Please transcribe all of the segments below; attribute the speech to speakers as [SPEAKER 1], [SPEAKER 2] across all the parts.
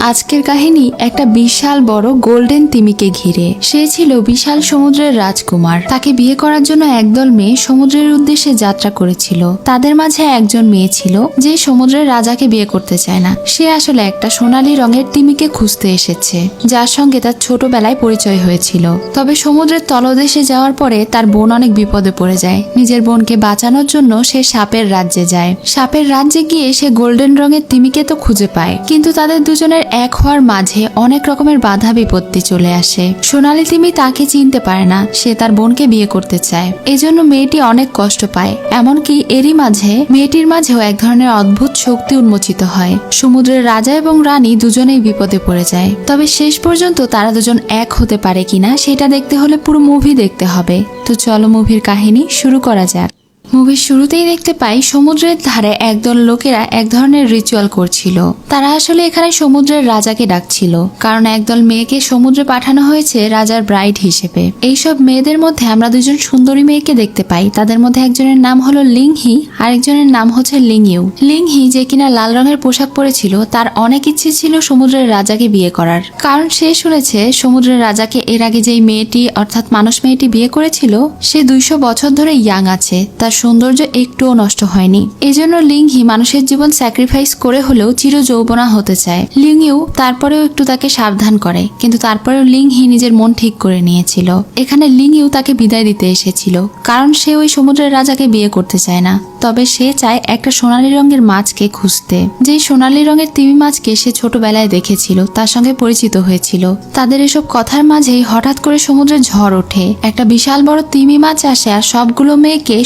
[SPEAKER 1] আজকের কাহিনী একটা বিশাল বড় গোল্ডেন তিমিকে ঘিরে। সে ছিল বিশাল সমুদ্রের রাজকুমার। তাকে বিয়ে করার জন্য একদল মেয়ে সমুদ্রের উদ্দেশ্যে যাত্রা করেছিল। তাদের মাঝে একজন মেয়ে ছিল যে সমুদ্রের রাজাকে বিয়ে করতে চায় না। সে আসলে একটা সোনালী রঙের তিমিকে খুঁজতে এসেছে, যার সঙ্গে তার ছোটবেলায় পরিচয় হয়েছিল। তবে সমুদ্রের তলদেশে যাওয়ার পরে তার বোন অনেক বিপদে পড়ে যায়। নিজের বোনকে বাঁচানোর জন্য সে সাপের রাজ্যে যায়। সাপের রাজ্যে গিয়ে সে গোল্ডেন রঙের তিমিকে তো খুঁজে পায়। কিন্তু তাদের দুজনের এক হওয়ার মাঝে অনেক রকমের বাধা বিপত্তি চলে আসে। সোনালি তিমি তাকে চিনতে পারে না, সে তার বোনকে বিয়ে করতে চায়। এজন্য মেয়েটি অনেক কষ্ট পায়, এমনকি এরই মাঝে মেয়েটির মাঝেও এক ধরনের অদ্ভুত শক্তি উন্মোচিত হয়। সমুদ্রের রাজা এবং রানী দুজনেই বিপদে পড়ে যায়। তবে শেষ পর্যন্ত তারা দুজন এক হতে পারে কিনা, সেটা দেখতে হলে পুরো মুভি দেখতে হবে। তো চলো মুভির কাহিনী শুরু করা যাক। মুভির শুরুতেই দেখতে পাই সমুদ্রের ধারে একদল লোকেরা এক ধরনের রিচুয়াল করছিল। তারা আসলে এখানে সমুদ্রের রাজাকে ডাকছিল, কারণ একদল মেয়েকে সমুদ্রে পাঠানো হয়েছে রাজার ব্রাইড হিসেবে। এইসব মেয়েদের মধ্যে আমরা দুজন সুন্দরী মেয়েকে দেখতে পাই। তাদের মধ্যে একজনের নাম হলো লিংহি, আরেকজনের নাম হচ্ছে লিংইউ। লিংহি যে কিনা লাল রঙের পোশাক পরেছিল, তার অনেক ইচ্ছে ছিল সমুদ্রের রাজাকে বিয়ে করার। কারণ সে শুনেছে সমুদ্রের রাজাকে এর আগে যেই মেয়েটি, অর্থাৎ মানুষ মেয়েটি বিয়ে করেছিল, সে দুইশো বছর ধরে ইয়াং আছে। তার সৌন্দর্য একটুও নষ্ট হয়নি। এজন্য লিংহি মানুষের জীবন স্যাক্রিফাইস করে হলেও চির যৌবনা হতে চায়। লিংইউ তারপরেও একটু তাকে সাবধান করে, কিন্তু তারপরেও লিংহি নিজের মন ঠিক করে নিয়েছিল। এখানে লিংইউ তাকে বিদায় দিতে এসেছিল, কারণ সে ওই সমুদ্রের রাজাকে বিয়ে করতে চায় না। তবে সে চায় একটা সোনালী রঙের মাছকে খুঁজতে। যেই সোনালী রঙের তিমি মাছকে সে ছোটবেলায় দেখেছিল, তার সঙ্গে পরিচিত হয়েছিল। তাদের এসব কথার মাঝেই হঠাৎ করে সমুদ্রে ঝড় ওঠে। একটা বিশাল বড় তিমি মাছ আসে আর সবগুলো মেয়েকে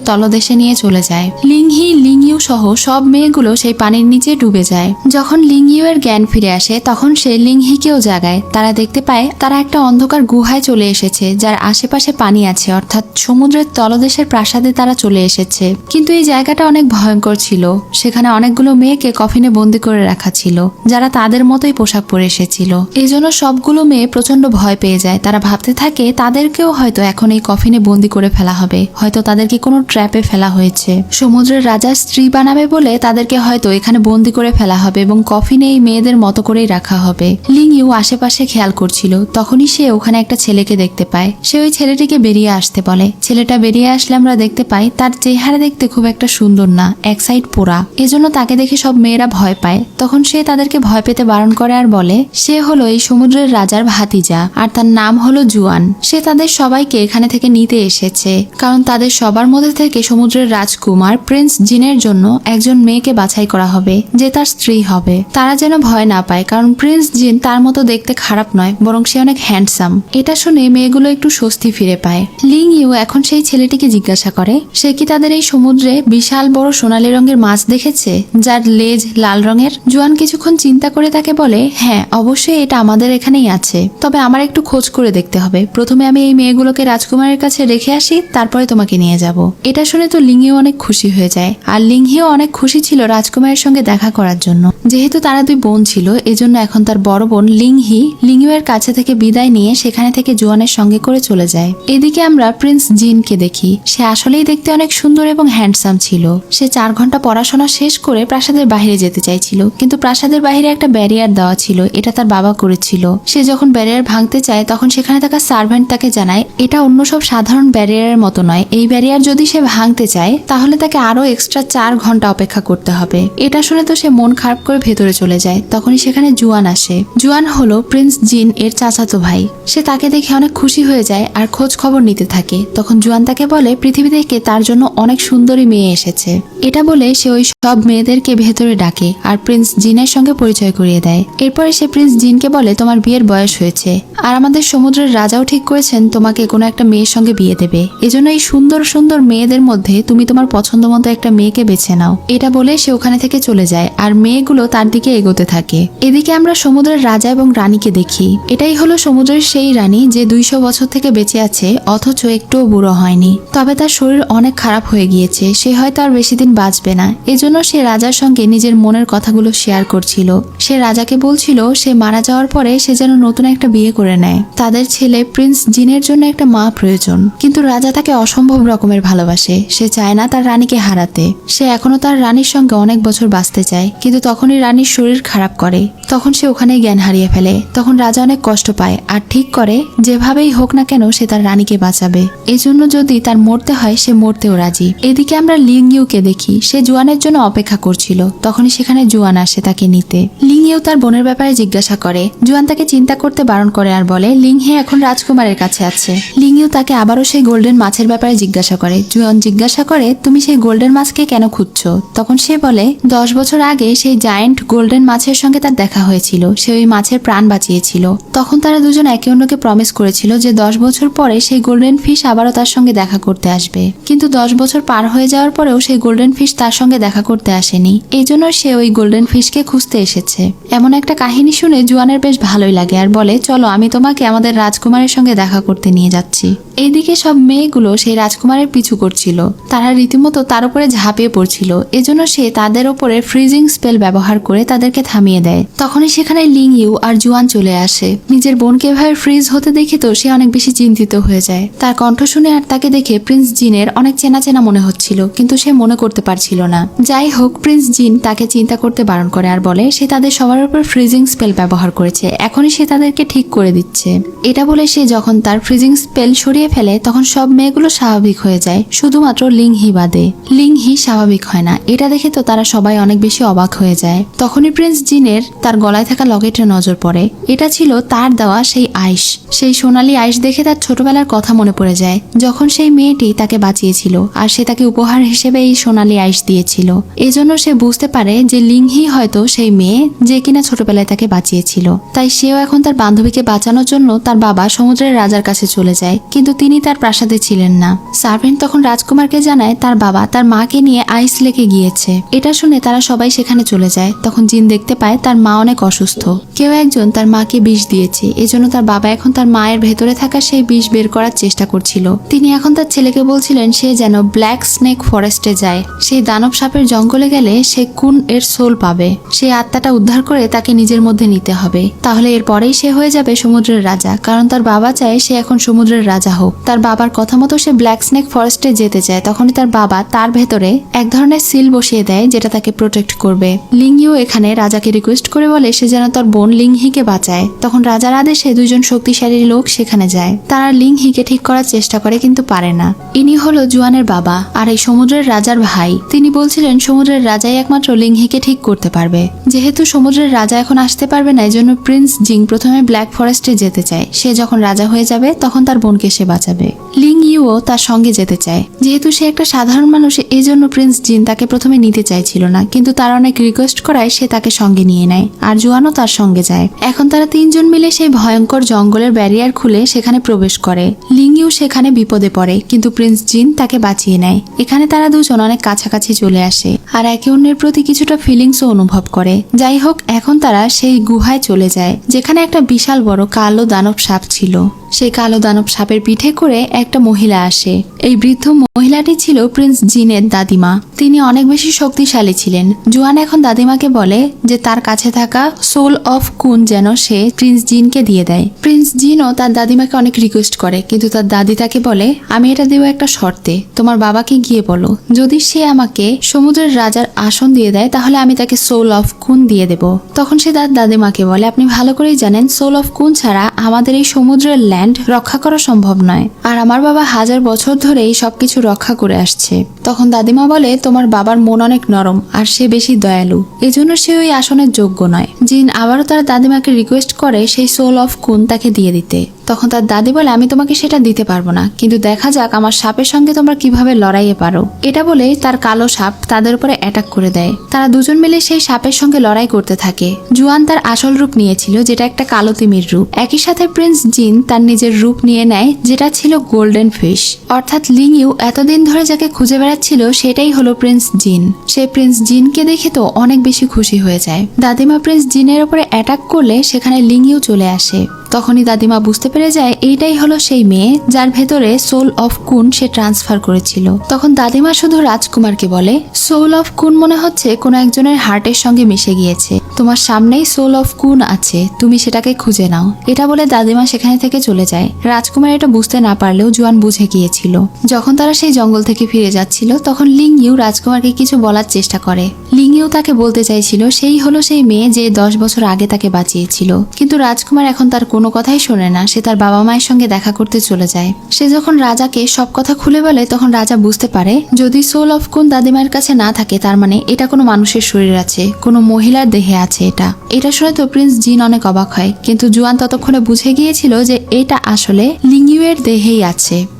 [SPEAKER 1] সমুদ্রের তলদেশে নিয়ে চলে যায়। লিংহি, লিংইউ সহ সব মেয়েগুলো সেই পানির নিচে ডুবে যায়। যখন লিংইউ এর জ্ঞান ফিরে আসে, তখন সে লিংহিকেও জাগায়। তারা দেখতে পায়, তারা একটা অন্ধকার গুহায় চলে এসেছে, যার আশেপাশে পানি আছে, অর্থাৎ সমুদ্রের তলদেশের প্রাসাদে তারা চলে এসেছে। কিন্তু এই জায়গাটা অনেক ভয়ঙ্কর ছিল। সেখানে অনেকগুলো মেয়েকে কফিনে বন্দি করে রাখা ছিল, যারা তাদের মতোই পোশাক পরে এসেছিল। এই জন্য সবগুলো মেয়ে প্রচণ্ড ভয় পেয়ে যায়। তারা ভাবতে থাকে, তাদেরকেও হয়তো এখন এই কফিনে বন্দি করে ফেলা হবে। হয়তো তাদেরকে কোনো ট্র্যাপে ফেলা হয়েছে। সমুদ্রের রাজার স্ত্রী বানাবে বলে তাদেরকে হয়তো এখানে বন্দি করে ফেলা হবে এবং কফিনে এই মেয়েদের মতো করেই রাখা হবে। লিং ইউ আশেপাশে খেয়াল করছিল। তখনই সে ওখানে একটা ছেলেকে দেখতে পায়। সে ওই ছেলেটিকে বেরিয়ে আসতে বলে। ছেলেটা বেরিয়ে আসলে আমরা দেখতে পাই তার চেহারা দেখতে খুব একটা সুন্দর না, এক সাইড পোড়া। এজন্য তাকে দেখে সব মেয়েরা ভয় পায়। তখন সে তাদেরকে ভয় পেতে বারণ করে আর বলে, সে হলো এই সমুদ্রের রাজার ভাতিজা, আর তার নাম হলো জুয়ান। সে তাদের সবাইকে এখানে থেকে নিতে এসেছে, কারণ তাদের সবার মধ্যে থেকে সমুদ্রের রাজকুমার প্রিন্স জিনের জন্য একজন মেয়েকে বাছাই করা হবে, যে তার স্ত্রী হবে। তারা যেন ভয় না পায়, কারণ প্রিন্স জিন তার মতো দেখতে খারাপ নয়, বরং সে অনেক হ্যান্ডসাম। এটা শুনে মেয়েগুলো একটু স্বস্তি ফিরে পায়। লিং ইউ এখন সেই ছেলেটিকে জিজ্ঞাসা করে, সে কি তাদের এই সমুদ্রে বিশাল বড় সোনালী রঙের মাছ দেখেছে, যার লেজ লাল রঙের? জোয়ান কিছুক্ষণ চিন্তা করে তাকে বলে হ্যাঁ অবশ্যই এটা আমাদের এখানেই আছে। তবে আমার একটু খোঁজ করে দেখতে হবে। প্রথমে আমি এই মেয়েগুলোকে রাজকুমারের কাছে রেখে আসি, তারপরে তোমাকে নিয়ে যাব। এটা শুনে তো লিঙ্গিও অনেক খুশি হয়ে যায়। আর লিঙ্গিও অনেক খুশি ছিল রাজকুমারের সঙ্গে দেখা করার জন্য। যেহেতু তারা দুই বোন ছিল, এজন্য এখন তার বড় বোন লিংহি লিঙ্গিওয়ের কাছে থেকে বিদায় নিয়ে সেখানে থেকে জোয়ানের সঙ্গে করে চলে যায়। এদিকে আমরা প্রিন্স জিনকে দেখি। সে আসলেই দেখতে অনেক সুন্দর এবং হ্যান্ডসাম ছিল। সে চার ঘণ্টা পড়াশোনা শেষ করে প্রাসাদের বাইরে যেতে চাইছিল। কিন্তু প্রাসাদের বাইরে একটা ব্যারিয়ার দেওয়া ছিল, এটা তার বাবা করেছিল। সে যখন ব্যারিয়ার ভাঙতে চায়, তখন সেখানে থাকা সার্ভেন্ট তাকে জানায়, এটা অন্য সব সাধারণ ব্যারিয়ারের মতো নয়। এই ব্যারিয়ার যদি সে ভাঙতে চায়, তাহলে তাকে আরও এক্সট্রা চার ঘণ্টা অপেক্ষা করতে হবে। এটা শুনে তো সে মন খারাপ করে ভেতরে চলে যায়। তখনই সেখানে জুয়ান আসে। জুয়ান হলো প্রিন্স জিন এর চাচাতো ভাই। সে তাকে দেখে অনেক খুশি হয়ে যায় আর খোঁজ খবর নিতে থাকে। তখন জুয়ান তাকে বলে পৃথিবী থেকে তার জন্য অনেক সুন্দরী মেয়ে এসেছে। এটা বলে সে ওই সব মেয়েদেরকে ভেতরে ডাকে আর প্রিন্স জিনের সঙ্গে পরিচয় করিয়ে দেয়। এরপরে সে প্রিন্স জিনকে বলে, তোমার বিয়ের বয়স হয়েছে। আর আমাদের সমুদ্রের রাজাও ঠিক করেছেন তোমাকে কোনো একটা মেয়ের সঙ্গে বিয়ে দেবে। এজন্য এই সুন্দর সুন্দর মেয়েদের মধ্যে তুমি তোমার পছন্দ মতো একটা মেয়েকে বেছে নাও। এটা বলে সে ওখানে থেকে চলে যায়, আর মেয়েগুলো তার দিকে এগোতে থাকে। এদিকে আমরা সমুদ্রের রাজা এবং রানীকে দেখি। এটাই হলো সমুদ্রের সেই রানী যে দুইশো বছর থেকে বেঁচে আছে, অথচ একটুও বুড়ো হয়নি। তবে তার শরীর অনেক খারাপ হয়ে গিয়েছে, সে হয়তো আর বেশি দিন বাঁচবে না। এজন্য সে রাজার সঙ্গে নিজের মনের কথাগুলো শেয়ার করছিল। সে রাজাকে বলছিল, সে মারা যাওয়ার পরে সে যেন নতুন একটা বিয়ে করে নেয়। তাদের ছেলে প্রিন্স জিনের জন্য একটা মা প্রয়োজন। কিন্তু রাজা তাকে অসম্ভব রকমের ভালোবাসে। ভালোবাসে, সে চায় না তার রানীকে হারাতে। সে এখনও তার রানীর সঙ্গে অনেক বছর বাঁচতে চায়, কিন্তু তখনই রানীর শরীর খারাপ করে। তখন সে ওখানেই জ্ঞান হারিয়ে ফেলে। তখন রাজা অনেক কষ্ট পায় আর ঠিক করে, যেভাবেই হোক না কেন সে তার রানীকে বাঁচাবে। এজন্য যদি তার মরতে হয়, সে মরতেও রাজি। এদিকে আমরা লিং ইউকে দেখি। সে জুয়ানের জন্য অপেক্ষা করছিল। তখনই সেখানে জুয়ান আসে তাকে নিতে। লিং ইউ তার বোনের ব্যাপারে জিজ্ঞাসা করে। জুয়ান তাকে চিন্তা করতে বারণ করে আর বলে লিং হে এখন রাজকুমারের কাছে আছে। লিং ইউ তাকে আবারও সেই গোল্ডেন মাছের ব্যাপারে জিজ্ঞাসা করে। জুয়ান জিজ্ঞাসা করে, তুমি সেই গোল্ডেন মাছকে কেন খুঁজছো? তখন সে বলে, দশ বছর আগে সেই জায়েন্ট গোল্ডেন মাছের সঙ্গে তার দেখা হয়েছিল। সে ওই মাছের প্রাণ বাঁচিয়েছিল। তখন তারা দুজন একে অন্যকে প্রমিস করেছিল যে দশ বছর পরে সেই গোল্ডেন ফিশ আবারও তার সঙ্গে দেখা করতে আসবে। কিন্তু দশ বছর পার হয়ে যাওয়ার পরেও সেই গোল্ডেন ফিশ তার সঙ্গে দেখা করতে আসেনি। এই জন্য সে ওই গোল্ডেন ফিশকে খুঁজতে এসেছে। এমন একটা কাহিনী শুনে জুয়ানের বেশ ভালোই লাগে আর বলে, চলো, আমি তোমাকে আমাদের রাজকুমারের সঙ্গে দেখা করতে নিয়ে যাচ্ছি। এইদিকে সব মেয়েগুলো সেই রাজকুমারের পিছু করছিল তারা রীতিমতো তার উপরে ঝাঁপিয়ে পড়ছিল। এজন্য সে তাদের ওপরে ফ্রিজিং স্পেল ব্যবহার করে তাদেরকে থামিয়ে দেয়। তখনই সেখানে লিং ইউ আর জুয়ান চলে আসে। নিজের বোনকে এভাবে ফ্রিজ হতে দেখে তো সে অনেক বেশি চিন্তিত হয়ে যায়। তার কণ্ঠ শুনে আর তাকে দেখে প্রিন্স জিনের অনেক চেনা চেনা মনে হচ্ছিল, কিন্তু সে মনে করতে পারছিল না। যাই হোক প্রিন্স জিন তাকে চিন্তা করতে বারণ করে আর বলে, সে তাদের সবার উপর ফ্রিজিং স্পেল ব্যবহার করেছে। এখনই সে তাদেরকে ঠিক করে দিচ্ছে। এটা বলে সে যখন তার ফ্রিজিং স্পেল সরিয়ে ফেলে, তখন সব মেয়েগুলো স্বাভাবিক হয়ে যায়। শুধুমাত্র লিংহি বাদে। লিংহি স্বাভাবিক হয় না। এটা দেখে তো তারা সবাই অনেক বেশি অবাক হয়ে যায়। তখনই প্রিন্স জিনের তার গলায় থাকা লকেটের নজর পড়ে। এটা ছিল তার দেওয়া সেই আইস। সেই সোনালী আইস দেখে তার ছোটবেলার কথা মনে পড়ে যায়, যখন সেই মেয়েটি তাকে বাঁচিয়েছিল আর সে তাকে উপহার হিসেবে এই সোনালী আইস দিয়েছিল। এজন্য সে বুঝতে পারে যে লিংহি হয়তো সেই মেয়ে যে কিনা ছোটবেলায় তাকে বাঁচিয়েছিল। তাই সেও এখন তার বান্ধবীকে বাঁচানোর জন্য তার বাবা সমুদ্রের রাজার কাছে চলে যায়, কিন্তু তিনি তার প্রাসাদে ছিলেন না। সার্ভেন্ট তখন রাজকুমারকে জানায় তার বাবা তার মাকে নিয়ে আইস লেকে গিয়েছে। এটা শুনে তারা সবাই সেখানে চলে যায়। তখন জিন দেখতে পায় তার মা অনেক অসুস্থ। কেউ একজন তার মাকে বিষ দিয়েছে। এজন্য তার বাবা এখন তার মায়ের ভেতরে থাকা সেই বিষ বের করার চেষ্টা করছিল। তিনি এখন তার ছেলেকে বলছিলেন, সে যেন ব্ল্যাক স্নেক ফরেস্টে যায়। সেই দানব সাপের জঙ্গলে গেলে সে কুন এর সোল পাবে। সেই আত্মাটা উদ্ধার করে তাকে নিজের মধ্যে নিতে হবে। তাহলে এরপরেই সে হয়ে যাবে সমুদ্রের রাজা। কারণ তার বাবা চায় সে এখন সমুদ্রের রাজা হোক। তার বাবার কথা মতো সে ব্ল্যাক স্নেক ফরেস্টে যেতে চায়, তখনই তার বাবা তার ভেতরে এক ধরনের সিল বসিয়ে দেয় যেটা তাকে প্রোটেক্ট করবে। লিংইও এখানে রাজাকে রিকোয়েস্ট করে বলে, সে যেন তার বোন লিংহিকে বাঁচায়। তখন রাজার আদেশে দুজন শক্তিশালী লোক সেখানে যায়। তারা লিংহিকে ঠিক করার চেষ্টা করে কিন্তু পারে না। ইনি হলো জুয়ানের বাবা আর এই সমুদ্রের রাজার ভাই। তিনি বলছিলেন, সমুদ্রের রাজাই একমাত্র লিংহিকে ঠিক করতে পারবে। যেহেতু সমুদ্রের রাজা এখন আসতে পারবে না, এজন্য প্রিন্স জিং প্রথমে ব্ল্যাক ফরেস্টে যেতে চায়। সে যখন রাজা হয়ে যাবে, তখন তার বোনকে সে বাঁচাবে। লিং ইউও তার সঙ্গে যেতে চায়। যেহেতু সে একটা সাধারণ মানুষ এই জন্য প্রিন্স জিন তাকে প্রথমে নিতে চাইছিল না, কিন্তু তার অনেক রিকোয়েস্ট করায় সে তাকে সঙ্গে নিয়ে নেয়, আর জুয়ানও তার সঙ্গে যায়। এখন তারা তিনজন মিলে সেই ভয়ঙ্কর জঙ্গলের ব্যারিয়ার খুলে সেখানে প্রবেশ করে। লিং ইউ সেখানে বিপদে পড়ে, কিন্তু প্রিন্স জিন তাকে বাঁচিয়ে নেয়। এখানে তারা দুজন অনেক কাছাকাছি চলে আসে, আর একে অন্যের প্রতি কিছুটা ফিলিংসও অনুভব করে। যাই হোক, এখন তারা সেই গুহায় চলে যায়, যেখানে একটা বিশাল বড় কালো দানব সাপ ছিল। সেই কালো দানব সাপের পিঠে করে একটা মহিলা আসে। এই বৃদ্ধ মহিলাটি ছিল প্রিন্স জিনের দাদিমা। তিনি অনেক বেশি শক্তিশালী ছিলেন। জুয়ান এখন দাদিমাকে বলে যে তার কাছে থাকা সোল অফ কুন যেন সে প্রিন্স জিনকে দিয়ে দেয়। প্রিন্স জিনও তার দাদিমাকে অনেক রিকোয়েস্ট করে, কিন্তু তার দাদি তাকে বলে, আমি এটা দেবো একটা শর্তে। তোমার বাবাকে গিয়ে বলো। যদি সে আমাকে সমুদ্রের রাজার আসন দিয়ে দেয়, তাহলে আমি তাকে সোল অফ কুন দিয়ে দেব। তখন সে তার দাদিমাকে বলে, আপনি ভালো করেই জানেন, সোল অফ কুন ছাড়া আমাদের এই সমুদ্রের ল্যান্ড রক্ষা করা সম্ভব নয়। আর আমার বাবা হাজার বছর ধরে এই সবকিছু রক্ষা করে আসছে। তখন দাদিমা বলে, তোমার বাবার মন অনেক নরম, আর সে বেশি দয়ালু। এজন্য সে ওই আসনের যোগ্য নয়। জিন আবারও তার দাদিমাকে রিকোয়েস্ট করে সেই সোল অফ কুন তাকে দিয়ে দিতে। তখন তার দাদি বলে, আমি তোমাকে সেটা দিতে পারব না, কিন্তু দেখা যাক আমার সাপের সঙ্গে তোমরা কীভাবে লড়াইয়ে পারো। এটা বলে তার কালো সাপ তাদের উপরে অ্যাটাক করে দেয়। তারা দুজন মিলে সেই সাপের সঙ্গে লড়াই করতে থাকে। জুয়ান তার আসল রূপ নিয়েছিল, যেটা একটা কালো তিমির রূপ। একই সাথে প্রিন্স জিন তার নিজের রূপ নিয়ে নেয়, যেটা ছিল গোল্ডেন ফিশ। অর্থাৎ লিংইউ এতদিন ধরে যাকে খুঁজে বেড়াচ্ছিল, সেটাই হলো প্রিন্স জিন। সে প্রিন্স জিনকে দেখে তো অনেক বেশি খুশি হয়ে যায়। দাদিমা প্রিন্স জিনের উপরে অ্যাটাক করলে সেখানে লিংইউ চলে আসে। তখনই দাদিমা বুঝতে পেরে যায় এইটাই হলো সেই মেয়ে যার ভেতরে সোল অফ কুন সে ট্রান্সফার করেছিল। তখন দাদিমা শুধু রাজকুমারকে বলে সোল অফ কুন মনে হচ্ছে কোনো একজনের হার্টের সঙ্গে মিশে গিয়েছে। তোমার সামনেই সোল অফ কুন আছে, তুমি সেটাকে খুঁজে নাও। এটা বলে দাদিমা সেখানে থেকে চলে যায়। রাজকুমার এটা বুঝতে না পারলেও জুয়ান বুঝে গিয়েছিল। যখন তারা সেই জঙ্গল থেকে ফিরে যাচ্ছিল, তখন লিং ইউ রাজকুমারকে কিছু বলার চেষ্টা করে। লিং ইউ তাকে বলতে চাইছিল, সেই হলো সেই মেয়ে যে দশ বছর আগে তাকে বাঁচিয়েছিল। কিন্তু রাজকুমার এখন তার কোনো কথাই শোনে না। সে তার বাবা মায়ের সঙ্গে দেখা করতে চলে যায়। সে যখন রাজাকে সব কথা খুলে বলে, তখন রাজা বুঝতে পারে, যদি সোল অফ কোন দাদিমায়ের কাছে না থাকে, তার মানে এটা কোনো মানুষের শরীর আছে, কোনো মহিলার দেহে আছে এটা। এটা শুনে তো প্রিন্স জিন অনেক অবাক হয়। কিন্তু জুয়ান ততক্ষণে বুঝে গিয়েছিল যে এটা আসলে লিঙ্গিউয়ের দেহেই আছে।